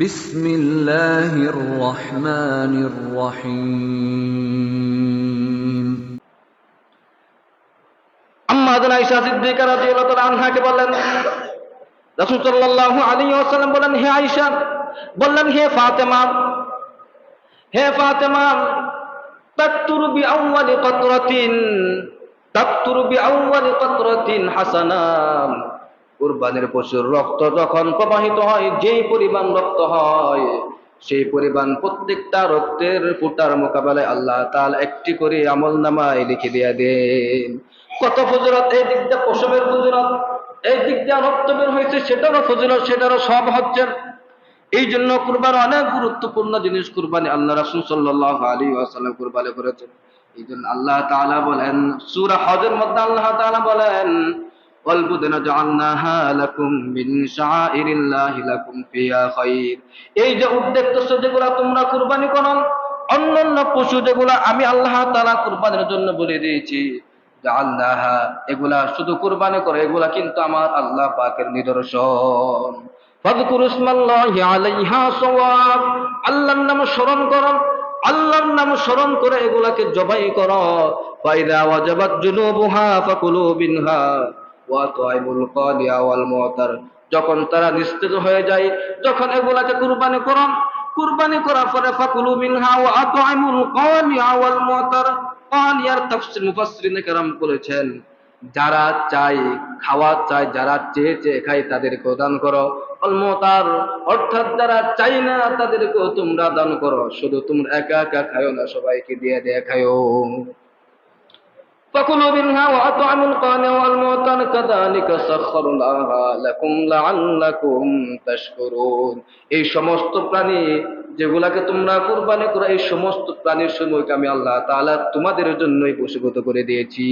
বিসমিল্লাহির রহমানির রহিম। আম্মা জানা ঈশা সিদ্দিকা রাদিয়াল্লাহু তাআলা আনহাকে বললেন রাসূল সাল্লাল্লাহু আলাইহি ওয়াসাল্লাম বলেন, হে আয়েশা, বললেন, হে ফাতেমা হে ফাতেমা, তাকতুরু বিআউয়ালি কতরাতিন, তাকতুরু বিআউয়ালি কতরাতিন হাসানাম কুরবানির পশুর রক্ত যখন প্রবাহিত হয়, যেই পরিমাণ রক্ত হয়, সেই পরিমাণ প্রত্যেকটা রক্তের ফুটার মোকাবেলায় আল্লাহ তাআলা একটি করে আমল নামায় লিখে দিয়ে দেন। কত ফজরত এই দিক দিয়ে পশমের ফজরত এই দিক দিয়ে রক্ত বের হয়েছে, সেটারও ফজরত সেটারও সব হচ্ছে। এই জন্য কুরবান অনেক গুরুত্বপূর্ণ জিনিস, কুরবানি আল্লাহ রাসূল সাল্লাল্লাহু আলাইহি ওয়াসাল্লাম কুরবানি করেছেন। এই জন্য আল্লাহ তাআলা বলেন, সূরা হজের মধ্যে আল্লাহ তাআলা বলেন والبدن جعلناها لكم من شعائر الله لكم فيها خير এই যে উদ্দেশ্য যেগুলা তোমরা কুরবানি করো অন্যান্য পশু যেগুলা আমি আল্লাহ তাআলা কুরবানির জন্য বলে দিয়েছি জাআলনাহা এগুলা শুধু কুরবানি করে এগুলা কিন্তু আমার আল্লাহ পাকের নিদর্শন ফাযকুরু ইসমাল্লাহি আলাইহা সাওয়াব আল্লাহর নাম স্মরণ করো আল্লাহর নাম স্মরণ করে এগুলাকে জবাই করো ফাইদা ওয়াজাবাত জুনুবুহা ফাকুলু মিনহা যখন তারা নিস্তেজ হয়ে যায়, যখন এগুলাকে কুরবানি করো কুরবানি করার পরে ফাকুলু মিনহা ওয়া আতআইমুল কালিয়া ওয়াল মুতার কালিয়ার তাফসীর মুফাসসিরিনে কেরাম করেছেন যারা চাই খাওয়া, চায় যারা চেয়ে চেয়ে খায় তাদেরকে দান করো। অলমতার অর্থাৎ যারা চাই না তাদেরকেও তোমরা দান করো। শুধু তোমরা একা একা খায়ো না, সবাইকে দিয়ে দিয়ে খায়ো। فكلوا منها وأطعموا القانع والمعتر كذلك سخرناها لكم لعلكم تشكرون এই সমস্ত প্রাণী যেগুলাকে তোমরা কুরবানি করো এই সমস্ত প্রাণীর সময়কে আমি আল্লাহ তাআলা তোমাদের জন্যই বশীভূত করে দিয়েছি